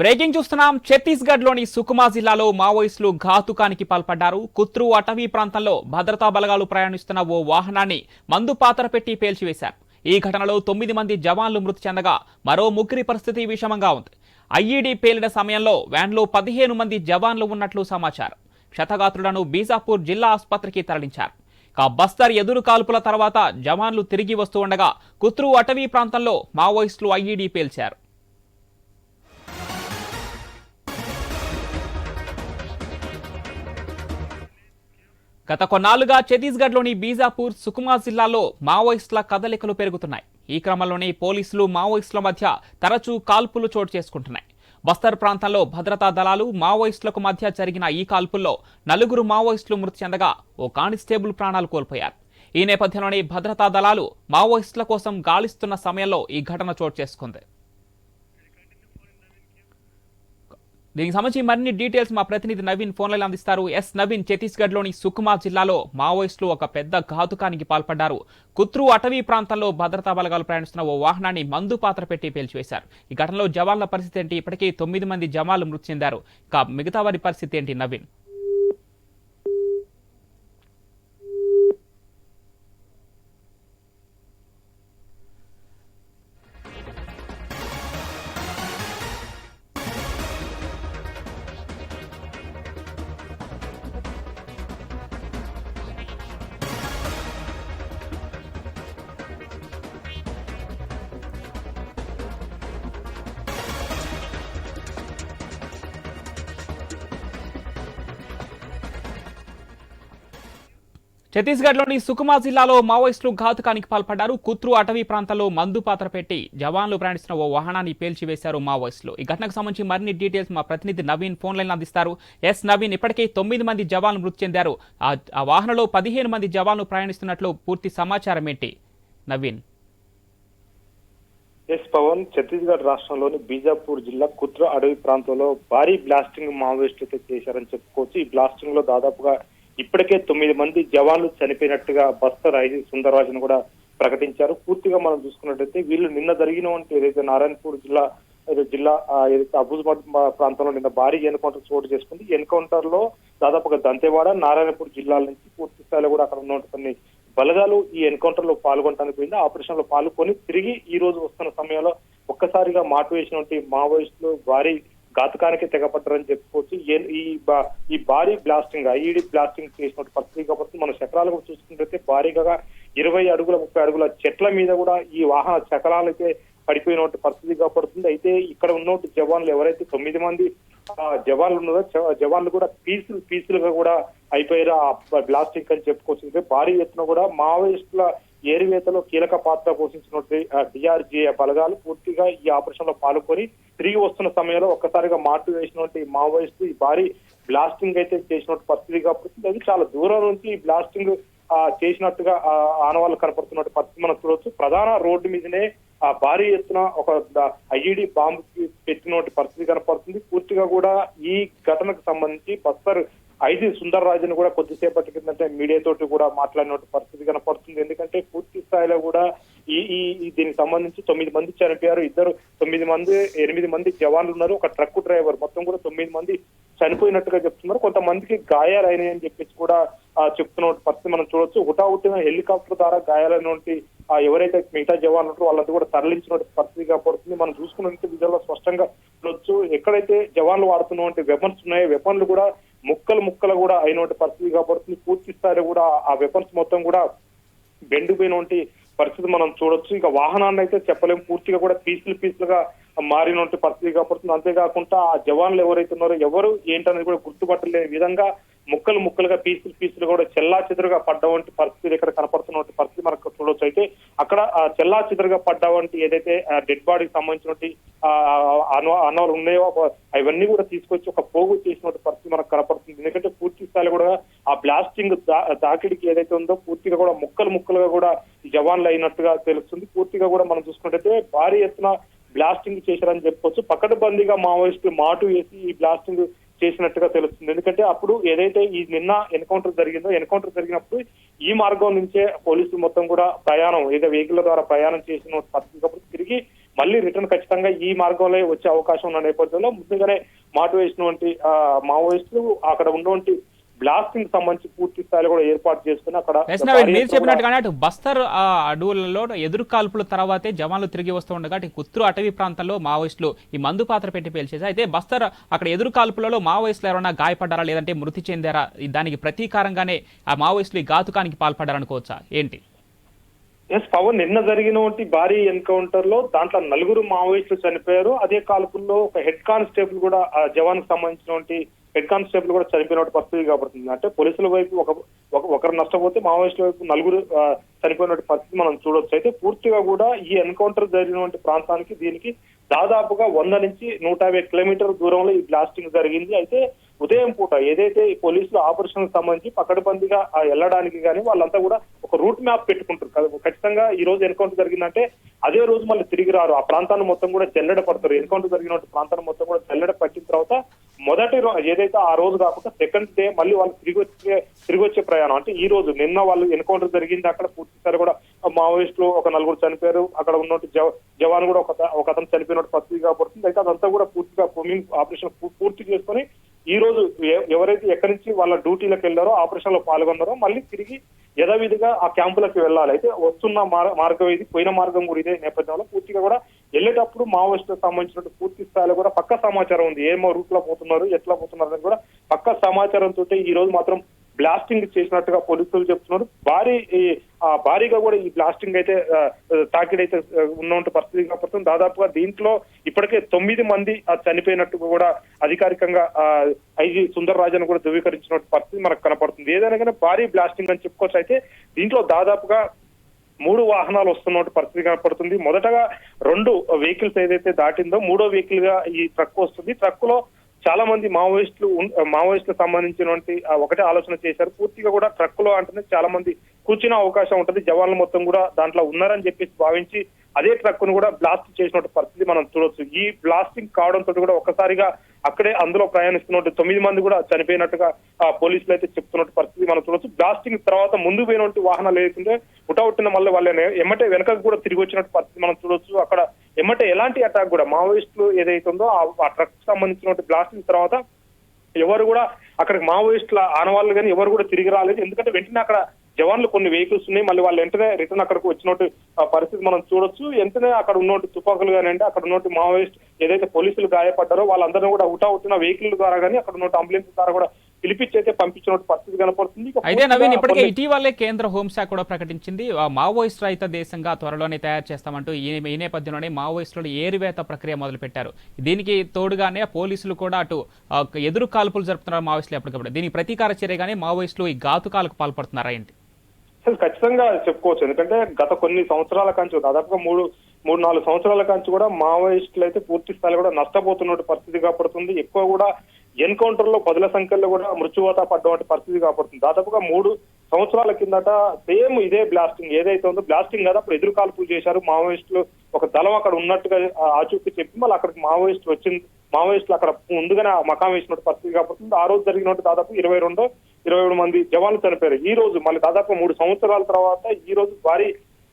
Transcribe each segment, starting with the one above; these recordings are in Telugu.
బ్రేకింగ్ చూస్తున్నాం. ఛత్తీస్గఢ్లోని సుకుమా జిల్లాలో మావోయిస్టులు ఘాతుకానికి పాల్పడ్డారు. కుత్రు అటవీ ప్రాంతంలో భద్రతా బలగాలు ప్రయాణిస్తున్న ఓ వాహనాన్ని మందు పాత్ర పెట్టి పేల్చివేశారు. ఈ ఘటనలో తొమ్మిది మంది జవాన్లు మృతి చెందగా మరో ముగ్గురి పరిస్థితి విషమంగా ఉంది. ఐఈడీ పేలిన సమయంలో వ్యాన్లో పదిహేను మంది జవాన్లు ఉన్నట్లు సమాచారం. క్షతగాత్రులను బీజాపూర్ జిల్లా ఆసుపత్రికి తరలించారు. ఇక బస్తర్ ఎదురు కాల్పుల తర్వాత జవాన్లు తిరిగి వస్తూ ఉండగా కుత్రు అటవీ ప్రాంతంలో మావోయిస్టులు ఐఈడీ పేల్చారు. గత కొన్నాళ్ళుగా ఛత్తీస్గఢ్లోని బీజాపూర్ సుకుమా జిల్లాలో మావోయిస్టుల కదలికలు పెరుగుతున్నాయి. ఈ క్రమంలోనే పోలీసులు మావోయిస్టుల మధ్య తరచూ కాల్పులు చోటు చేసుకుంటున్నాయి. బస్తర్ ప్రాంతంలో భద్రతా దళాలు మావోయిస్టులకు మధ్య జరిగిన ఈ కాల్పుల్లో నలుగురు మావోయిస్టులు మృతి చెందగా ఓ కానిస్టేబుల్ ప్రాణాలు కోల్పోయారు. ఈ నేపథ్యంలోనే భద్రతా దళాలు మావోయిస్టుల కోసం గాలిస్తున్న సమయంలో ఈ ఘటన చోటు చేసుకుంది. దీనికి సంబంధించి మరిన్ని డీటెయిల్స్ మా ప్రతినిధి నవీన్ ఫోన్లలో అందిస్తారు. ఎస్ నవీన్ ఛత్తీస్గఢ్లోని సుకుమా జిల్లాలో మావోయిస్టులు ఒక పెద్ద ఘాతుకానికి పాల్పడ్డారు. కుత్రు అటవీ ప్రాంతంలో భద్రతా బలగాలు ప్రయాణిస్తున్న ఓ వాహనాన్ని మందు పాత్ర పెట్టి పేల్చివేశారు. ఈ ఘటనలో జవాన్ల పరిస్థితి ఏంటి? ఇప్పటికీ తొమ్మిది మంది జవాన్లు మృతి చెందారు. ఇక మిగతా వారి పరిస్థితి ఏంటి నవీన్? ఛత్తీస్గఢ్లోని సుకుమా జిల్లాలో మావోయిస్టులు ఘాతుకానికి పాల్పడ్డారు. కుత్రు అటవీ ప్రాంతంలో మందు పాత్ర పెట్టి జవాన్లు ప్రయాణిస్తున్న ఓ వాహనాన్ని పేల్చివేశారు మావోయిస్టులు. ఈ ఘటనకు సంబంధించి మరిన్ని డీటెయిల్స్ మా ప్రతినిధి నవీన్ ఫోన్ లైన్ అందిస్తారు. ఎస్ నవీన్ ఇప్పటికే తొమ్మిది మంది జవాన్లు మృతి చెందారు. ఆ- వాహనంలో పదిహేను మంది జవాన్లు ప్రయాణిస్తున్నట్లు పూర్తి సమాచారం ఏంటి? నవీన్. ఎస్ పవన్ ఛత్తీస్గఢ్ రాష్ట్రంలోని బీజాపూర్ జిల్లా కుత్ర అడవి ప్రాంతంలో భారీ బ్లాస్టింగ్ మావోయిస్టులతో చేశారని చెప్పుకోవచ్చు. ఈ బ్లాస్టింగ్లో దాదాపుగా ఇప్పటికే తొమ్మిది మంది జవాన్లు చనిపోయినట్టుగా బస్తర్ ఐజీ సుందరరాజన్ కూడా ప్రకటించారు. పూర్తిగా మనం చూసుకున్నట్టయితే వీళ్ళు నిన్న జరిగినటువంటి ఏదైతే నారాయణపూర్ జిల్లా జిల్లా ఏదైతే అబుజాబాద్ ప్రాంతంలో నిన్న భారీ ఎన్కౌంటర్ చోటు చేసుకుంది. ఎన్కౌంటర్లో దాదాపుగా దంతేవాడ నారాయణపూర్ జిల్లాల నుంచి పూర్తి స్థాయిలో కూడా అక్కడ ఉన్న కొన్ని బలగాలు ఈ ఎన్కౌంటర్లో పాల్గొనడానికి పోయింది. ఆపరేషన్లో పాల్గొని తిరిగి ఈ రోజు వస్తున్న సమయంలో ఒక్కసారిగా మాటు వేసినటువంటి మావోయిస్టులు భారీ ఘాతకానికి తెగపడ్డారని చెప్పుకోవచ్చు. ఏ- ఈ బా- ఈ భారీ బ్లాస్టింగ్ ఐఈడి బ్లాస్టింగ్ చేసినట్టు పరిస్థితి కాబట్టి మనం శకరాలు కూడా చూసుకున్నట్లయితే భారీగా ఇరవై అడుగుల ముప్పై అడుగుల చెట్ల మీద కూడా ఈ వాహన చక్రాలైతే పడిపోయినట్టు పరిస్థితి కాబడుతుంది. అయితే ఇక్కడ ఉన్నట్టు జవాన్లు ఎవరైతే తొమ్మిది మంది ఆ, జవాన్లు ఉన్నారో జవాన్లు కూడా పీసులు పీసులుగా కూడా అయిపోయారు ఆ బ్లాస్టింగ్ అని చెప్పుకోవచ్చు. భారీ ఎత్తున కూడా మావోయిస్టుల ఏరివేతలో కీలక పాత్ర పోషించినటువంటి డిఆర్జీఏ బలగాలు పూర్తిగా ఈ ఆపరేషన్లో పాల్గొని తిరిగి వస్తున్న సమయంలో ఒక్కసారిగా మార్పు వేసినటువంటి మావోయిస్టు ఈ భారీ బ్లాస్టింగ్ అయితే చేసినట్టు పరిస్థితి కాబట్టి అది చాలా దూరం నుంచి ఈ బ్లాస్టింగ్ చేసినట్టుగా ఆనవాళ్ళు కనపడుతున్నట్టు పరిస్థితి మనం చూడవచ్చు. ప్రధాన రోడ్డు మీదనే ఆ భారీ ఎత్తున ఒక ఐఈడి బాంబు పెట్టినటువంటి పరిస్థితి కనపడుతుంది. పూర్తిగా కూడా ఈ ఘటనకు సంబంధించి బస్తర్ ఐజీ సుందర్ రాజును కూడా కొద్దిసేపటి కిందంటే మీడియా తోటి కూడా మాట్లాడిన పరిస్థితి కనపడుతుంది. ఎందుకంటే పూర్తి స్థాయిలో కూడా ఈ ఈ ఈ దీనికి సంబంధించి తొమ్మిది మంది చనిపోయారు. ఇద్దరు తొమ్మిది మంది ఎనిమిది మంది జవాన్లు ఉన్నారు. ఒక ట్రక్ డ్రైవర్. మొత్తం కూడా తొమ్మిది మంది చనిపోయినట్టుగా చెప్తున్నారు. కొంతమందికి గాయాలైనాయి అని చెప్పేసి కూడా ఆ, చెప్తున్న పరిస్థితి మనం చూడొచ్చు. హుటాహుటిన హెలికాప్టర్ ద్వారా గాయాలైనటువంటి ఆ, ఎవరైతే మిగతా జవాన్లు ఉంటారో వాళ్ళంతా కూడా తరలించిన పరిస్థితి కాబడుతుంది మనం చూసుకున్నట్టు విధంగా స్పష్టంగా చూడొచ్చు ఎక్కడైతే జవాన్లు వాడుతున్నటువంటి వెపన్స్ ఉన్నాయో వెపన్లు కూడా ముక్కలు ముక్కలు కూడా అయినటువంటి పరిస్థితి కాబట్టి పూర్తి స్థాయిలో కూడా ఆ వెపన్స్ మొత్తం కూడా బెండిపోయినటువంటి పరిస్థితి మనం చూడొచ్చు. ఇక వాహనాన్ని అయితే చెప్పలేం. పూర్తిగా కూడా పీసులు పీసులుగా మారినటువంటి పరిస్థితి కాబట్టి అంతేకాకుండా ఆ జవాన్లు ఎవరైతే ఉన్నారో ఎవరు ఏంటనేది కూడా గుర్తుపట్టలేని విధంగా ముక్కలు ముక్కలుగా పీసులు పీసులు కూడా చెల్లా చెదురుగా పడ్డవంటి పరిస్థితి ఇక్కడ కనపడుతున్నటువంటి పరిస్థితి మనకు చూడొచ్చు. అయితే అక్కడ చెల్లా చెదురుగా పడ్డవంటి ఏదైతే డెడ్ బాడీకి సంబంధించినటువంటి ఆ, ఉన్నాయో అవన్నీ కూడా తీసుకొచ్చి ఒక పోగు చేసినటువంటి పరిస్థితి మనకు కనపడుతుంది. ఎందుకంటే పూర్తి స్థాయిలో కూడా ఆ బ్లాస్టింగ్ తాకిడికి ఏదైతే ఉందో పూర్తిగా కూడా ముక్కలు ముక్కలుగా కూడా జవాన్లు అయినట్టుగా తెలుస్తుంది. పూర్తిగా కూడా మనం చూసుకున్నట్టయితే భారీ ఎత్తున బ్లాస్టింగ్ చేశారని చెప్పుకోవచ్చు పకడ్బందీగా మావోయిస్టులు మాటు వేసి ఈ బ్లాస్టింగ్ చేసినట్టుగా తెలుస్తుంది. ఎందుకంటే అప్పుడు ఏదైతే ఈ నిన్న ఎన్కౌంటర్ జరిగిందో ఎన్కౌంటర్ జరిగినప్పుడు ఈ మార్గం నుంచే పోలీసులు మొత్తం కూడా ప్రయాణం ఏదో వెహికల్ ద్వారా ప్రయాణం చేసిన పరిస్థితి. తిరిగి మళ్ళీ రిటర్న్ ఖచ్చితంగా ఈ మార్గంలో వచ్చే అవకాశం ఉన్న నేపథ్యంలో ముందుగానే మాటు వేసినటువంటి మావోయిస్టులు అక్కడ ఉన్నటువంటి బ్లాస్టింగ్ సంబంధించి పూర్తి స్థాయిలో కూడా ఏర్పాటు చేసుకుని అక్కడ మీరు చెప్పినట్టుగానే అటు బస్తర్ ఆ, అడవులలో ఎదురు కాల్పుల తర్వాతే జవాన్లు తిరిగి వస్తూ ఉండగా అటు కుత్రు అటవీ ప్రాంతంలో మావోయిస్టులు ఈ మందు పాత్ర పెట్టి పేల్చేసి అయితే బస్తర్ అక్కడ ఎదురు కాల్పులలో మావోయిస్టులు ఎవరైనా గాయపడ్డారా లేదంటే మృతి చెందారా? దానికి ప్రతీకారంగానే ఆ మావోయిస్టులు ఈ ఘాతుకానికి పాల్పడ్డారనుకోవచ్చా? ఏంటి? ఎస్ పవన్ నిన్న జరిగినటువంటి భారీ ఎన్కౌంటర్లో దాంట్లో నలుగురు మావోయిస్టులు చనిపోయారు. అదే కాల్పుల్లో ఒక హెడ్ కానిస్టేబుల్ కూడా ఆ జవాన్కి సంబంధించినటువంటి హెడ్ కానిస్టేబుల్ కూడా చనిపోయిన పరిస్థితి కాబడుతుంది అంటే పోలీసుల వైపు ఒక ఒక- ఒకరు నష్టపోతే మావోయిస్టుల వైపు నలుగురు ఆ, చనిపోయినటువంటి పరిస్థితి మనం చూడొచ్చు. అయితే పూర్తిగా కూడా ఈ ఎన్కౌంటర్ జరిగినటువంటి ప్రాంతానికి దీనికి దాదాపుగా వంద నుంచి నూట యాభై కిలోమీటర్ దూరంలో ఈ బ్లాస్టింగ్ జరిగింది. అయితే ఉదయం పూట ఏదైతే ఈ పోలీసులు ఆపరేషన్ సంబంధించి పకడ్బందీగా వెళ్ళడానికి కానీ వాళ్ళంతా కూడా ఒక రూట్ మ్యాప్ పెట్టుకుంటారు. ఖచ్చితంగా ఈ రోజు ఎన్కౌంటర్ జరిగిందంటే అదే రోజు మళ్ళీ తిరిగి రారు. ఆ ప్రాంతాన్ని మొత్తం కూడా జల్లెడ పడతారు. ఎన్కౌంటర్ జరిగినటువంటి ప్రాంతాన్ని మొత్తం కూడా జల్లెడ పట్టిన తర్వాత మొదటి ఏదైతే ఆ రోజు కాకుండా సెకండ్ డే మళ్ళీ వాళ్ళు తిరిగి వచ్చే తిరిగి వచ్చే ప్రయాణం. అంటే ఈ రోజు నిన్న వాళ్ళు ఎన్కౌంటర్ జరిగింది. అక్కడ పూర్తిసారి కూడా మావోయిస్టులు ఒక నలుగురు చనిపోయారు. అక్కడ ఉన్నట్టు జవాన్ కూడా ఒక ఒక అతను చనిపోయినట్టు పరిస్థితి కాబడుతుంది అయితే అదంతా కూడా పూర్తిగా ఆపరేషన్ పూర్తి చేసుకొని ఈ రోజు ఎవరైతే ఎక్కడి నుంచి వాళ్ళ డ్యూటీలకు వెళ్ళారో ఆపరేషన్లో పాల్గొన్నారో మళ్ళీ తిరిగి యథావిధిగా ఆ క్యాంపులకు వెళ్ళాలి. అయితే వస్తున్న మార్గం ఇది పోయిన మార్గం కూడా ఇదే నేపథ్యంలో పూర్తిగా కూడా వెళ్ళేటప్పుడు మావోయిస్టులకు సంబంధించిన పూర్తి స్థాయిలో కూడా పక్క సమాచారం ఉంది. ఏమో రూట్లో పోతున్నారు ఎట్లా పోతున్నారు అని కూడా పక్క సమాచారం ఈ రోజు మాత్రం బ్లాస్టింగ్ చేసినట్టుగా పోలీసులు చెప్తున్నారు. భారీ ఆ భారీగా కూడా ఈ బ్లాస్టింగ్ అయితే తాకిడైతే ఉన్నటువంటి పరిస్థితి కనపడుతుంది దాదాపుగా దీంట్లో ఇప్పటికే తొమ్మిది మంది ఆ, చనిపోయినట్టుగా కూడా అధికారికంగా ఆ, ఐజీ సుందర్ రాజన్ కూడా ధృవీకరించిన పరిస్థితి మనకు కనపడుతుంది. ఏదైనా కానీ భారీ బ్లాస్టింగ్ అని చెప్పుకోవచ్చు అయితే దీంట్లో దాదాపుగా మూడు వాహనాలు వస్తున్న పరిస్థితి కనపడుతుంది. మొదటగా రెండు వెహికల్స్ ఏదైతే దాటిందో మూడో వెహికల్గా ఈ ట్రక్ వస్తుంది. ట్రక్లో చాలా మంది మావోయిస్టులు మావోయిస్టులకు సంబంధించినటువంటి ఒకటే ఆలోచన చేశారు. పూర్తిగా కూడా ట్రక్లో అంటేనే చాలా మంది కూర్చునే అవకాశం ఉంటుంది. జవాన్లు మొత్తం కూడా దాంట్లో ఉన్నారని చెప్పేసి భావించి అదే ట్రక్ను కూడా బ్లాస్ట్ చేసినట్టు పరిస్థితి మనం చూడొచ్చు. ఈ బ్లాస్టింగ్ కావడంతో కూడా ఒక్కసారిగా అక్కడే అందులో ప్రయాణిస్తున్నట్టు తొమ్మిది మంది కూడా చనిపోయినట్టుగా ఆ, పోలీసులు అయితే చెప్తున్నట్టు పరిస్థితి మనం చూడొచ్చు. బ్లాస్టింగ్ తర్వాత ముందు పోయినటువంటి వాహనాలు ఏదైతే ఉటవుట్టిన మళ్ళీ వాళ్ళని ఎమ్మటే వెనకకు కూడా తిరిగి వచ్చినట్టు పరిస్థితి మనం చూడొచ్చు. అక్కడ ఎమ్మటే ఎలాంటి అటాక్ కూడా మావోయిస్టులు ఏదైతే ఉందో ఆ- ట్రక్ సంబంధించినటువంటి బ్లాస్టింగ్ తర్వాత ఎవరు కూడా అక్కడికి మావోయిస్టుల ఆనవాళ్ళు కానీ ఎవరు కూడా తిరిగి రాలేదు. ఎందుకంటే వెంటనే అక్కడ జవాన్లు కొన్ని వెహికల్స్ ఉన్నాయి మళ్ళీ వాళ్ళు వెంటనే రిటర్న్ అక్కడికి వచ్చినట్టు పరిస్థితి మనం చూడొచ్చు. వెంటనే అక్కడ ఉన్నట్టు తుపాకులు కానీ అంటే అక్కడ ఉన్నట్టు మావోయిస్ట్ ఏదైతే పోలీసులు గాయపడ్డారో వాళ్ళందరినీ కూడా ఉటా ఉట్టిన వెహికల్ ద్వారా కానీ అక్కడ ఉన్నట్టు అంబులెన్స్ ద్వారా కూడా పిలిపించి అయితే పంపించినట్టు పరిస్థితి కనపడుతుంది. అయితే నవీన్ ఇప్పటికే ఇటీవలే కేంద్ర హోంశాఖ కూడా ప్రకటించింది. మావోయిస్ట్ రహిత దేశంగా త్వరలోనే తయారు చేస్తామంటూ ఈ నేపథ్యంలోనే మావోయిస్టులు ఏరివేత ప్రక్రియ మొదలుపెట్టారు. దీనికి తోడుగానే పోలీసులు కూడా అటు ఎదురు కాల్పులు జరుపుతున్నారు మావోయిస్టులు ఎప్పటికప్పుడు. దీనికి ప్రతీకార చర్యగానే మావోయిస్టులు ఈ ఘాతుకాలకు పాల్పడుతున్నారా ఏంటి? అసలు ఖచ్చితంగా చెప్పుకోవచ్చు. ఎందుకంటే గత కొన్ని సంవత్సరాల కంచి దాదాపుగా మూడు మూడు నాలుగు సంవత్సరాల కంచి కూడా మావోయిస్టులు అయితే పూర్తి స్థాయిలో కూడా నష్టపోతున్న పరిస్థితి కాబడుతుంది. ఎక్కువ కూడా ఎన్కౌంటర్లో పదుల సంఖ్యలో కూడా మృత్యువాత పడ్డటువంటి పరిస్థితి కాబడుతుంది. దాదాపుగా మూడు సంవత్సరాల కిందట సేమ్ ఇదే బ్లాస్టింగ్. ఏదైతే ఉందో బ్లాస్టింగ్ కదా అప్పుడు ఎదురు కాల్పులు చేశారు మావోయిస్టులు. ఒక దళం అక్కడ ఉన్నట్టుగా ఆచూపి ఆచూకీ చెప్పి మళ్ళీ అక్కడికి మావోయిస్టులు వచ్చింది. మావోయిస్టులు అక్కడ ముందుగానే ఆ మకాం వేసినట్టు పరిస్థితి కాబట్టి ఆ రోజు జరిగినట్టు దాదాపు ఇరవై రెండు ఇరవై ఏడు మంది జవాన్లు చనిపోయారు. ఈ రోజు మళ్ళీ దాదాపు మూడు సంవత్సరాల తర్వాత ఈ రోజు భారీ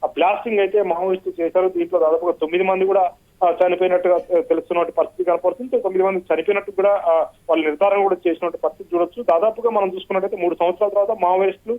ఆ బ్లాస్టింగ్ అయితే మావోయిస్టులు చేశారు. దీంట్లో దాదాపుగా తొమ్మిది మంది కూడా చనిపోయినట్టుగా తెలుస్తున్నట్టు పరిస్థితి కనపడుతుంది. తొమ్మిది మంది చనిపోయినట్టు కూడా వాళ్ళు నిర్ధారణ కూడా చేసినట్టు పరిస్థితి చూడొచ్చు. దాదాపుగా మనం చూసుకున్నట్టయితే మూడు సంవత్సరాల తర్వాత మావోయిస్టులు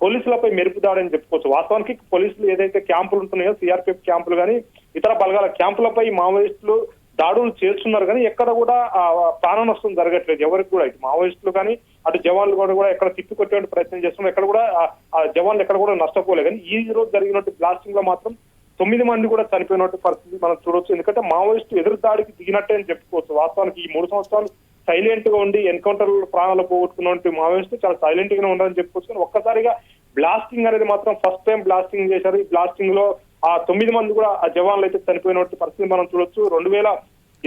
పోలీసులపై మెరుపు దాడని చెప్పుకోవచ్చు. వాస్తవానికి పోలీసులు ఏదైతే క్యాంపులు ఉంటున్నాయో సిఆర్పిఎఫ్ క్యాంపులు కానీ ఇతర బలగాల క్యాంపులపై మావోయిస్టులు దాడులు చేస్తున్నారు కానీ ఎక్కడ కూడా ఆ, ప్రాణ నష్టం జరగట్లేదు. ఎవరికి కూడా ఇటు మావోయిస్టులు కానీ అటు జవాన్లు కూడా కూడా ఎక్కడ తిప్పికొట్టే ప్రయత్నం చేస్తున్నారు ఎక్కడ కూడా ఆ- జవాన్లు ఎక్కడ కూడా నష్టపోలేదు. కానీ ఈ రోజు జరిగినట్టు బ్లాస్టింగ్లో మాత్రం తొమ్మిది మంది కూడా చనిపోయినట్టు పరిస్థితి మనం చూడొచ్చు. ఎందుకంటే మావోయిస్టు ఎదురు దాడికి దిగినట్టే అని చెప్పుకోవచ్చు. వాస్తవానికి ఈ మూడు సంవత్సరాలు సైలెంట్గా ఉండి ఎన్కౌంటర్ ప్రాణాలు పోగొట్టుకున్నటువంటి మావోయిస్టు చాలా సైలెంట్గా ఉండాలని చెప్పుకోవచ్చు. కానీ ఒక్కసారిగా బ్లాస్టింగ్ అనేది మాత్రం ఫస్ట్ టైం బ్లాస్టింగ్ చేశారు. ఈ బ్లాస్టింగ్లో ఆ తొమ్మిది మంది కూడా ఆ జవాన్లు అయితే చనిపోయినట్టు పరిస్థితి మనం చూడొచ్చు. రెండు వేల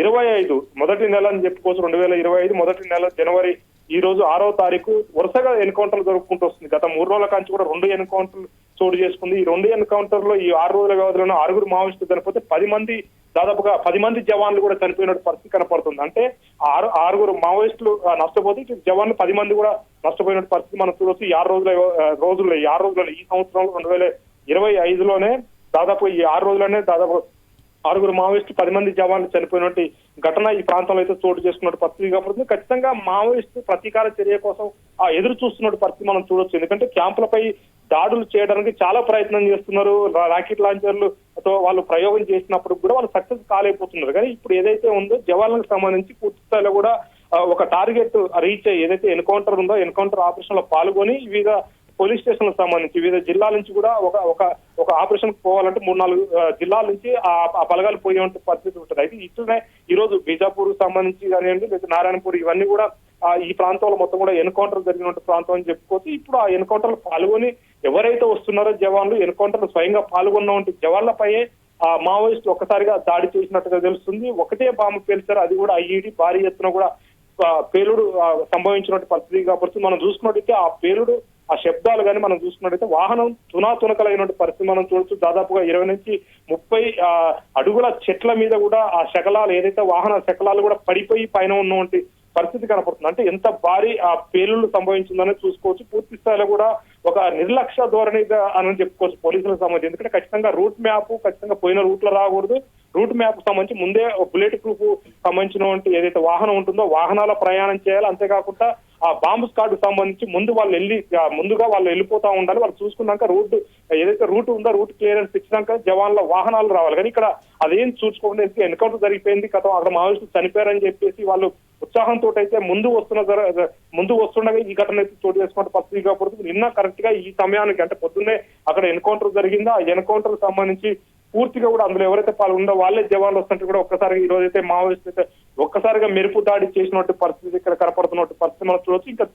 ఇరవై ఐదు మొదటి నెల అని చెప్పుకోవచ్చు. రెండు వేల ఇరవై ఐదు మొదటి నెల జనవరి ఈ రోజు ఆరో తారీఖు వరుసగా ఎన్కౌంటర్లు జరుపుకుంటూ వస్తుంది. గత మూడు రోజుల కాంచి కూడా రెండు ఎన్కౌంటర్లు చోటు చేసుకుంది. ఈ రెండు ఎన్కౌంటర్లో ఈ ఆరు రోజుల వ్యవధిలో ఆరుగురు మావోయిస్టులు చనిపోతే పది మంది దాదాపుగా పది మంది జవాన్లు కూడా చనిపోయినట్టు పరిస్థితి కనపడుతుంది. అంటే ఆరు ఆరుగురు మావోయిస్టులు నష్టపోతే జవాన్లు పది మంది కూడా నష్టపోయిన పరిస్థితి మనం చూడొచ్చు. ఈ ఆరు రోజుల రోజుల్లో ఈ ఆరు రోజుల్లో ఈ సంవత్సరంలో రెండు వేల ఇరవై ఐదులోనే దాదాపు ఈ ఆరు రోజుల్లోనే దాదాపు ఆరుగురు మావోయిస్టు పది మంది జవాన్లు చనిపోయినటువంటి ఘటన ఈ ప్రాంతంలో అయితే చోటు చేసుకున్నట్టు పరిస్థితి కాబట్టి ఖచ్చితంగా మావోయిస్టు ప్రతీకార చర్య కోసం ఆ ఎదురు చూస్తున్నట్టు పరిస్థితి మనం చూడొచ్చు. ఎందుకంటే క్యాంపులపై దాడులు చేయడానికి చాలా ప్రయత్నం చేస్తున్నారు. రాకెట్ లాంచర్లు తో వాళ్ళు ప్రయోగం చేసినప్పుడు కూడా వాళ్ళు సక్సెస్ కాలేకపోతున్నారు. కానీ ఇప్పుడు ఏదైతే ఉందో జవాన్లకు సంబంధించి పూర్తి స్థాయిలో కూడా ఒక టార్గెట్ రీచ్ అయ్యి ఏదైతే ఎన్కౌంటర్ ఉందో ఎన్కౌంటర్ ఆపరేషన్లో పాల్గొని వివిధ పోలీస్ స్టేషన్లకు సంబంధించి వివిధ జిల్లాల నుంచి కూడా ఒక ఒక ఒక ఆపరేషన్ పోవాలంటే మూడు నాలుగు జిల్లాల నుంచి ఆ పలగాలు బలగాలు పోయే పరిస్థితి ఉంటుంది. అయితే ఇట్లనే ఈ రోజు బీజాపూర్ సంబంధించి కానివ్వండి లేదా నారాయణపూర్ ఇవన్నీ కూడా ఈ ప్రాంతంలో మొత్తం కూడా ఎన్కౌంటర్ జరిగిన ప్రాంతం అని చెప్పుకోవచ్చు. ఇప్పుడు ఆ ఎన్కౌంటర్లో పాల్గొని ఎవరైతే వస్తున్నారో జవాన్లు ఎన్కౌంటర్ స్వయంగా పాల్గొన్న జవాన్లపై ఆ మావోయిస్టులు ఒక్కసారిగా దాడి చేసినట్టుగా తెలుస్తుంది. ఒకటే బాంబు పేల్చారు అది కూడా ఐఈడి భారీ ఎత్తున కూడా పేలుడు సంభవించినటువంటి పరిస్థితి కాబట్టి మనం చూసుకున్నట్టయితే ఆ పేలుడు ఆ శబ్దాలు కానీ మనం చూసుకున్నట్టయితే వాహనం తునా తునకలైనటువంటి పరిస్థితి మనం చూడొచ్చు. దాదాపుగా ఇరవై నుంచి ముప్పై ఆ, అడుగుల చెట్ల మీద కూడా ఆ శకలాలు ఏదైతే వాహన శకలాలు కూడా పడిపోయి పైన ఉన్నటువంటి పరిస్థితి కనపడుతుంది. అంటే ఎంత భారీ ఆ పేలుళ్ళు సంభవించిందని చూసుకోవచ్చు. పూర్తి స్థాయిలో కూడా ఒక నిర్లక్ష్య ధోరణిగా అని చెప్పుకోవచ్చు పోలీసులకు సంబంధించి. ఎందుకంటే ఖచ్చితంగా రూట్ మ్యాప్ ఖచ్చితంగా పోయిన రూట్లో రాకూడదు. రూట్ మ్యాప్ సంబంధించి ముందే బుల్లెట్ ప్రూఫ్ సంబంధించినటువంటి ఏదైతే వాహనం ఉంటుందో వాహనాల ప్రయాణం చేయాలి. అంతేకాకుండా ఆ బాంబు స్కాడ్ సంబంధించి ముందు వాళ్ళు వెళ్ళి ముందుగా వాళ్ళు వెళ్ళిపోతా ఉండాలి. వాళ్ళు చూసుకున్నాక రూట్ ఏదైతే రూట్ ఉందో రూట్ క్లియరెన్స్ ఇచ్చినాక జవాన్ల వాహనాలు రావాలి. కానీ ఇక్కడ అదేం చూసుకోకుండా ఎన్కౌంటర్ జరిగిపోయింది. గతం అక్కడ మావోయిస్టులు చనిపోయారని చెప్పేసి వాళ్ళు ఉత్సాహంతో అయితే ముందు వస్తున్న జర- ముందు వస్తుండగా ఈ ఘటన అయితే చోటు చేసుకుంటే పరిస్థితి కాబట్టి నిన్న కరెక్ట్గా ఈ సమయానికి అంటే పొద్దున్నే అక్కడ ఎన్కౌంటర్ జరిగిందో? ఆ ఎన్కౌంటర్ సంబంధించి పూర్తిగా కూడా అందులో ఎవరైతే పాల్గొందో వాళ్ళే జవాన్లు వస్తుంటే కూడా ఒక్కసారి ఈ రోజు అయితే మావోయిస్ట్ అయితే ఒక్కసారిగా మెరుపు దాడి చేసినట్టు పరిస్థితి ఇక్కడ కనపడుతున్నట్టు పరిస్థితి మనం చూడొచ్చు. ఇంకా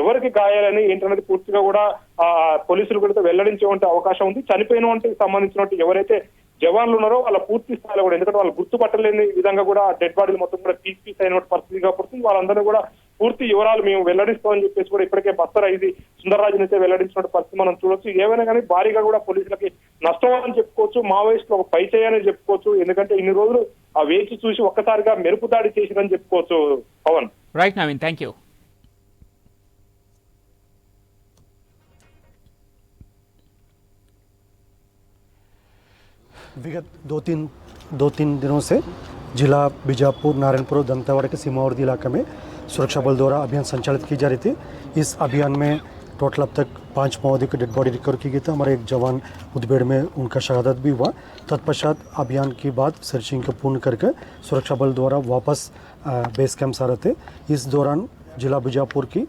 ఎవరికి గాయాలని ఏంటనేది పూర్తిగా కూడా ఆ పోలీసులు కూడా వెల్లడించేటువంటి అవకాశం ఉంది. చనిపోయిన వాటికి సంబంధించినట్టు ఎవరైతే జవాన్లు ఉన్నారో వాళ్ళ పూర్తి స్థాయిలో కూడా ఎందుకంటే వాళ్ళు గుర్తుపట్టలేని విధంగా కూడా డెడ్ బాడీలు మొత్తం కూడా పీస్ పీస్ అయినటువంటి పరిస్థితి కాబట్టి వాళ్ళందరూ కూడా పూర్తి వివరాలు మేము వెల్లడిస్తామని చెప్పేసి కూడా ఇప్పటికే బస్తర్ ఇది సుందరరాజుని అయితే వెల్లడించిన పరిస్థితి మనం చూడొచ్చు ఏమైనా కానీ భారీగా కూడా పోలీసులకి నష్టం అని చెప్పుకోవచ్చు మావోయిస్టులు ఒక పై చేయని చెప్పుకోవచ్చు ఎందుకంటే ఇన్ని రోజులు ఆ వేచి చూసి ఒక్కసారిగా మెరుపు దాడి చేసిరని చెప్పుకోవచ్చు Pavan right Naveen thank you विगत दो तीन दो तीन दिनों से जिला बीजापुर नारायणपुर दंतेवाड़ा के सीमावर्ती इलाके में सुरक्षा बल द्वारा अभियान संचालित की जा रही थी। इस अभियान में टोटल अब तक पाँच माओवादी की डेड बॉडी रिकवर की गई थी। हमारे एक जवान मुठभेड़ में उनका शहादत भी हुआ। तत्पश्चात अभियान के बाद सर्चिंग को पूर्ण करके सुरक्षा बल द्वारा वापस बेस कैंप रहे थे। इस दौरान जिला बीजापुर की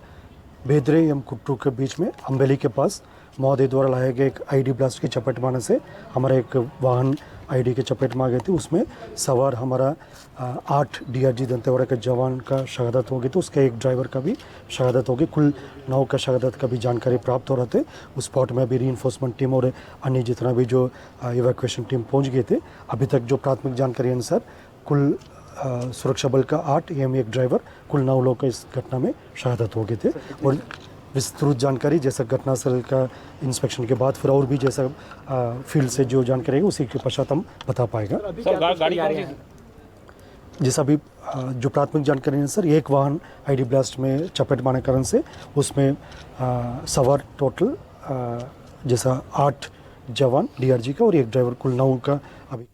बेदरे एवं कुट्टू के बीच में अम्बेली के पास महोदय द्वारा लाए गए एक आईडी ब्लास्ट की चपेट में आने से हमारा एक वाहन आईडी के चपेट में आ गए थे, उसमें सवार हमारा आठ डीआरजी दंतेवाड़ा के जवान का शहादत हो गई थी, उसके एक ड्राइवर का भी शहादत हो गई, कुल नौ का शहादत का भी जानकारी प्राप्त हो रहे थे, उस स्पॉट में अभी री टीम और अन्य जितना भी जो इवैक्यूएशन टीम पहुँच गए थे, अभी तक जो प्राथमिक जानकारी अनुसार कुल सुरक्षा बल का आठ, एम एक ड्राइवर, कुल नौ लोग का इस घटना में शहादत हो गए थे, और विस्तृत जानकारी जैसा घटनास्थल का इंस्पेक्शन के बाद फिर और भी जैसा फ़ील्ड से जो जानकारी है उसी के पश्चात हम बता पाएगा। सर जैसा अभी जो प्राथमिक जानकारी है सर एक वाहन आईडी ब्लास्ट में चपेट मारने कारण से उसमें आ, सवार टोटल आ, जैसा आठ जवान डीआरजी का और एक ड्राइवर कुल नौ का अभी